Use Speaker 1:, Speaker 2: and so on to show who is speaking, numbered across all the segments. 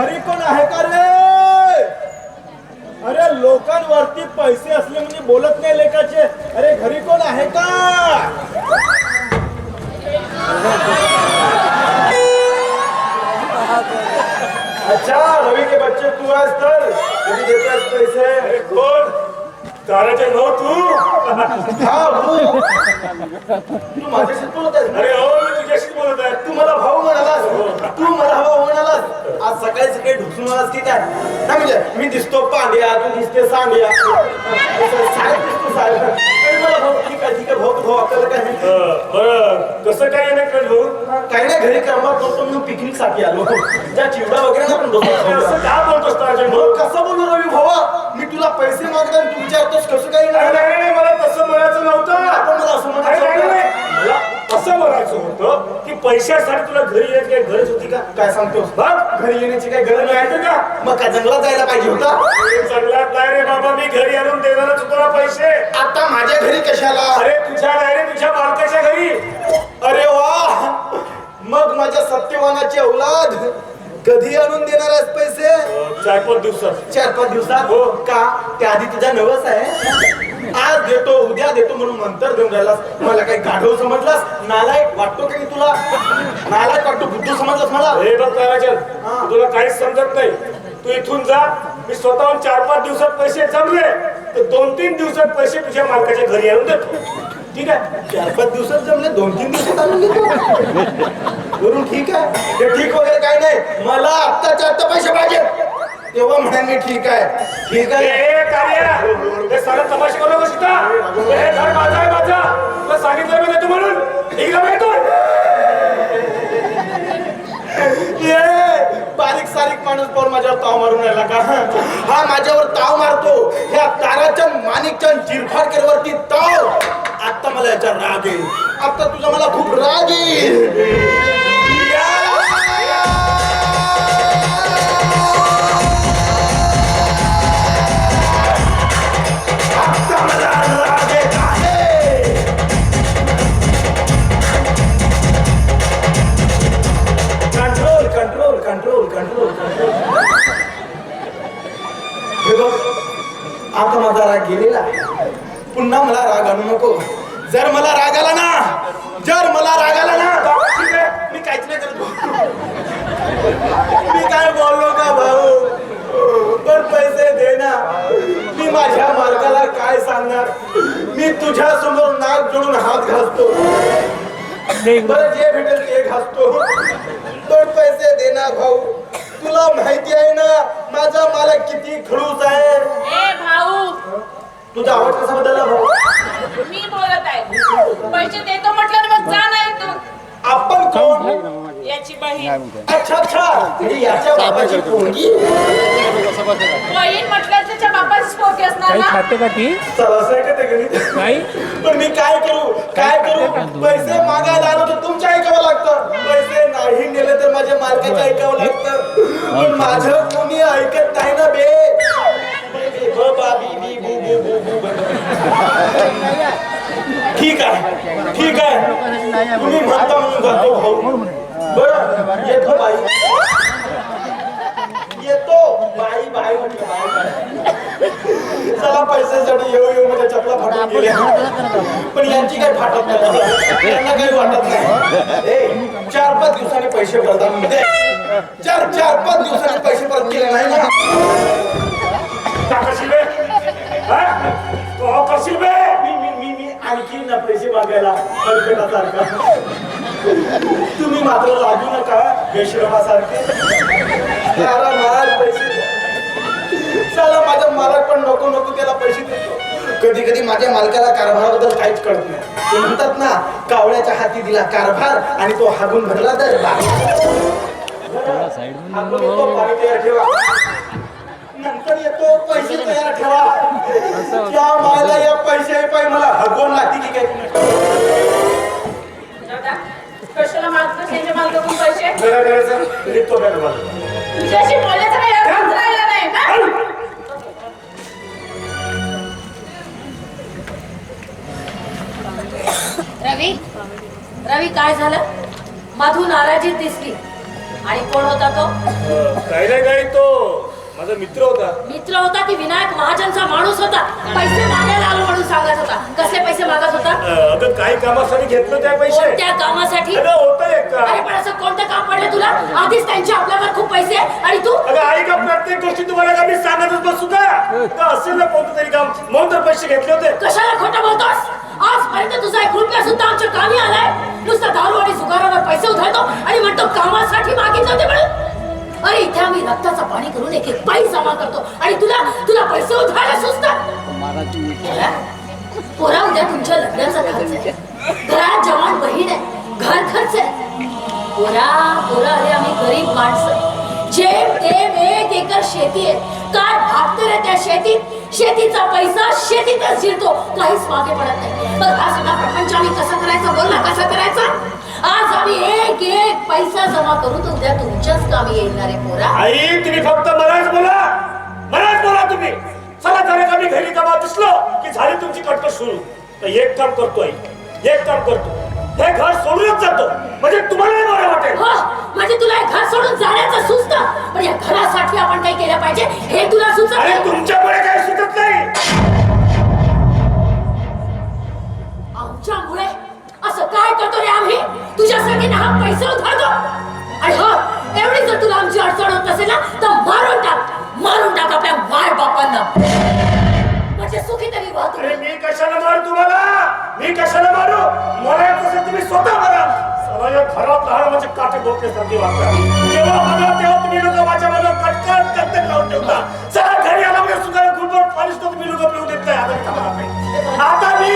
Speaker 1: घरी कोण आहे का रे? अरे लोकांवरती पैसे असले म्हणजे बोलत नाही लेखाचे अरे घरी कोण आहे का? अच्छा रवी के बच्चे तू आहेस तर? कधी देतोस पैसे.
Speaker 2: अरे कोण? ताराचे भाऊ तू?
Speaker 1: हा तू माझ्याशी बोलत आहेस ना?
Speaker 2: अरे हो मी तुझ्याशी बोलत आहे
Speaker 1: तू मला भाऊ म्हणालास तू मला भाऊ म्हणालास आज सकाळी सकाळी ढुसून आलास की? काय नाही म्हणजे मी दिसतो पांड्या तू दिसते सांड्या काय नाही.
Speaker 2: कसं काय भाऊ?
Speaker 1: काही नाही घरी करमत नव्हतो म्हणून पिकनिकसाठी आलो. ज्या चिवडा वगैरे ना
Speaker 2: असं
Speaker 1: बसतो
Speaker 2: का बोलतोस
Speaker 1: कसं बोलू रवी भावा? मी तुला पैसे मागतो आणि तू विचारतोस कसं काही
Speaker 2: नाही
Speaker 1: नाही
Speaker 2: नाही नाही, मला तसं म्हणायचं नव्हतं.
Speaker 1: आपण मला असं
Speaker 2: नाही, नाही,
Speaker 1: म्हणायचं
Speaker 2: नाही. होतं की पैशासाठी तुला घरी यायची काही गरज होती का?
Speaker 1: काय सांगतोस
Speaker 2: बघ
Speaker 1: घरी येण्याची काही गरज
Speaker 2: नाही का?
Speaker 1: मग काय जंगलात जायला पाहिजे होता?
Speaker 2: जंगलात नाही रे बाबा मी घरी आणून देणारच होतो ना पैसे.
Speaker 1: आता माझ्या घरी कशाला?
Speaker 2: अरे तुझ्या नाही रे तुझ्या मालकाच्या घरी.
Speaker 1: अरे वा! मग माझ्या सत्यवानाची औलाद? कधी आणून देणार आहेस पैसे?
Speaker 2: चार पाच दिवसात.
Speaker 1: चार पाच दिवसात?
Speaker 2: हो.
Speaker 1: का? त्या आधी तुझा नवस आहे? आज देतो म्हणून नंतर देऊन राहिलास? मला काही गाढव समजलास? नालायक वाटतो का तुला? नालायक वाटतो बुद्धू समजलास मला?
Speaker 2: हे बघ. तुला काहीच समजत नाही. तू इथून जा मी स्वतःहून चार पाच दिवसात पैसे जमले. तर दोन तीन दिवसात पैसे तुझ्या मालकाच्या घरी आणून देतो. ठीक आहे?
Speaker 1: चार पाच दिवसात जमले दोन तीन दिवसात आणून देतो. वरून ठीक आहे? ते ठीक वगैरे काही नाही. मला आत्ताच्या आत्ता पैसे पाहिजेत. तेव्हा म्हणेन मी ठीक आहे. ठीक आहे.
Speaker 2: ए, कार्या! ते सारं तमाशे करू नकोस इथं. हे घर माझं आहे माझं. तुला सांगितलं मी देतो म्हणून. इकडं मी.
Speaker 1: ये बारीक सारीक माणूस पण माझ्यावर ताव मारून राहिला का? हा माझ्यावर ताव मारतो. ह्या ताराचंद माणिकचंद चिरफाडकर वरती ताव. आता मला याचा राग येईल आता तुझा मला खूप राग येईल आता माझा राग गेलेला. पुन्हा मला राग आणू नको. जर मला राग आला ना जर मला राग आला ना मी काहीच नाही करत मी काय बोललो का भाऊ? पण पैसे दे ना मी माझ्या मालकाला काय सांगणार? मी तुझ्या समोर नाक जोडून हात घालतो बरं जे भेटेल ते घासतो. पण पैसे दे ना भाऊ तुला माहिती आहे ना माझा मालक किती खडूस आहे
Speaker 3: ए भाऊ
Speaker 1: तुझा आवाज कसा बदलला भाऊ
Speaker 3: मी बोलत आहे पैसे देतो म्हटलं ना मग जा ना इथून
Speaker 1: आपण कोण
Speaker 3: याची बहीण
Speaker 1: अच्छा अच्छा म्हणजे याच्या बाबाची पोरगी.
Speaker 3: बहीण म्हटलं त्याच्या बापाची पोटी असणार
Speaker 4: काही
Speaker 3: ना?
Speaker 4: खाते का ती?
Speaker 1: का गणित
Speaker 4: नाही.
Speaker 1: पण मी काय करू? काय करू? पैसे मागायला आलो तर तुमच्या ऐकावं लागतं. पैसे नाही नेले तर माझ्या मालकाचं ऐकावं लागतं. पण माझं कोणी ऐकत नाही ना बे. ब, बा, बी, बी, बू, बू, बू, बू, बू. ठीक आहे. ठीक आहे. तुम्ही म्हणता म्हणून जातो. भाऊ बरं येतो बाई. येतो बाई बाई म्हटलं बाई. बाई चला पैशासाठी येऊ येऊ माझ्या चपला फाटून गेल्या पण यांची काही फाटत नाही. यांना काही वाटत नाही. चार पाच दिवसांनी पैसे प्रदान दे चार चार पाच दिवसांनी पैसे परत केले नाही ना?
Speaker 2: का करशील बे? तू करशील बे?
Speaker 1: मी मी मी मी आणखी ना पैसे मागायला कलकटासारखा तुम्ही मात्र लागू नका बेश्रमासारखे. सारा माल पैसे द्या. साला माझा मालक पण नको नको त्याला पैसे देतो कधी कधी माझ्या मालकाला कारभाराबद्दल काहीच कळत नाही. ते म्हणतात ना कावळ्याच्या हाती दिला कारभार आणि तो हागून भरला तर ठेवा. नंतर येतो पैसे तयार ठेवा.
Speaker 2: करायचं.
Speaker 3: तुझ्याशी बोलायचं काही राहिला नाही हा?
Speaker 5: रवी रवी काय झालं? मधू नाराजी दिसली.
Speaker 4: आणि कोण होता तो?
Speaker 2: काही नाही काही तो. माझा मित्र होता.
Speaker 4: मित्र होता की विनायक महाजनचा माणूस होता. पैसे मागायला आलो म्हणून सांगत होता. कसले पैसे मागत होता?
Speaker 2: अगं काही कामासाठी घेतलं त्या पैसे?
Speaker 4: कोणत्या कामासाठी?
Speaker 2: अगं होतं एक
Speaker 4: अरे
Speaker 2: का
Speaker 4: पण असं कोणतं काम पडलं तुला? आधीच त्यांच्या आपल्यावर खूप पैसे आहे आणि तू?
Speaker 2: अगं आई का प्रत्येक गोष्टी तुम्हाला का मी सांगतच बसू का? का असेल ना कोणतं तरी काम. म्हणून तर पैसे घेतले होते.
Speaker 4: कशाला खोटं बोलतोस? आजपर्यंत तुझा एक रुपया सुद्धा आमच्या कामी आलाय. नुसतं दारू आणि जुगारावर पैसे उधळतो आणि म्हणतो कामासाठी मागितलं होते म्हणून. अरे इथे आम्ही रक्ताचं पाणी करून एक एक पायी जमा करतो. आणि तुला तुला पैसे उधळायला सुचतात? पोरा उद्या तुमच्या लग्नाचा खर्च आहे. घरात जवान बहीण आहे. घर खर्च आहे. पोरा पोरा अरे आम्ही गरीब माणसं. जे तेम एक एकर शेती आहे. काय भागते रे त्या शेतीत? शेतीचा पैसा शेतीतच शिरतो काहीच मागे पडत नाही. पण हा सगळा प्रपंच आम्ही कसा करायचा? बोल ना कसा करायचा? आज आम्ही एक एक पैसा जमा करू तर उद्या तुमच्याच कामी येणार आहे पोरा.
Speaker 2: आई तुम्ही फक्त मलाच बोला. मलाच बोला तुम्ही. चला जरा मी घरी कमा दिसलो की झाली तुमची कटकट सुरू. तर एक काम करतो आई एक काम करतो. हे घर सोडूनच जातो. म्हणजे तुम्हाला बरं वाटेल.
Speaker 4: हो म्हणजे तुला हे घर सोडून जाण्याचं सुचत? पण या घरासाठी आपण काही केलं पाहिजे हे तुला सुचत
Speaker 2: अरे
Speaker 4: नाही.
Speaker 2: तुमच्यामुळे काही सुचत नाही.
Speaker 4: रे आम्ही तुझ्यासाठी ना हा पैसा उधारतो. आणि हो एवढी जर तुला आमची अडचण होत असेल ना तर मारून टाक. मारून टाक आपल्या माय बापांना. म्हणजे सुखी तरी वाहतो
Speaker 2: अरे मी कशाला मारू तुम्हाला? मी कशाला मारू? मला तसं तुम्ही स्वतः मारा. घरात लहान म्हणजे काटे डोक्यासारखी वागता जेव्हा बघा तेव्हा तुम्ही लोक माझ्या मला कटकट कटकट लावून ठेवता. चला घरी आला म्हणजे सुद्धा गुडबड पाणी तुम्ही लोक पिऊ देत नाही. आता आता मी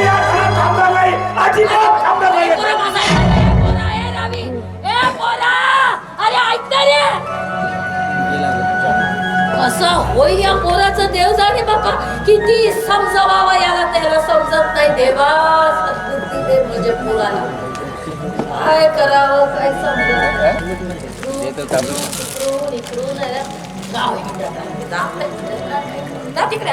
Speaker 4: किती समजवावं याला त्याला समजत नाही देवा. सद्बुद्धी दे म्हणजे पोराला काय करावं काय समजत इकडून इकडून अरे, जाऊ इकडं. जा, जा तिकडे.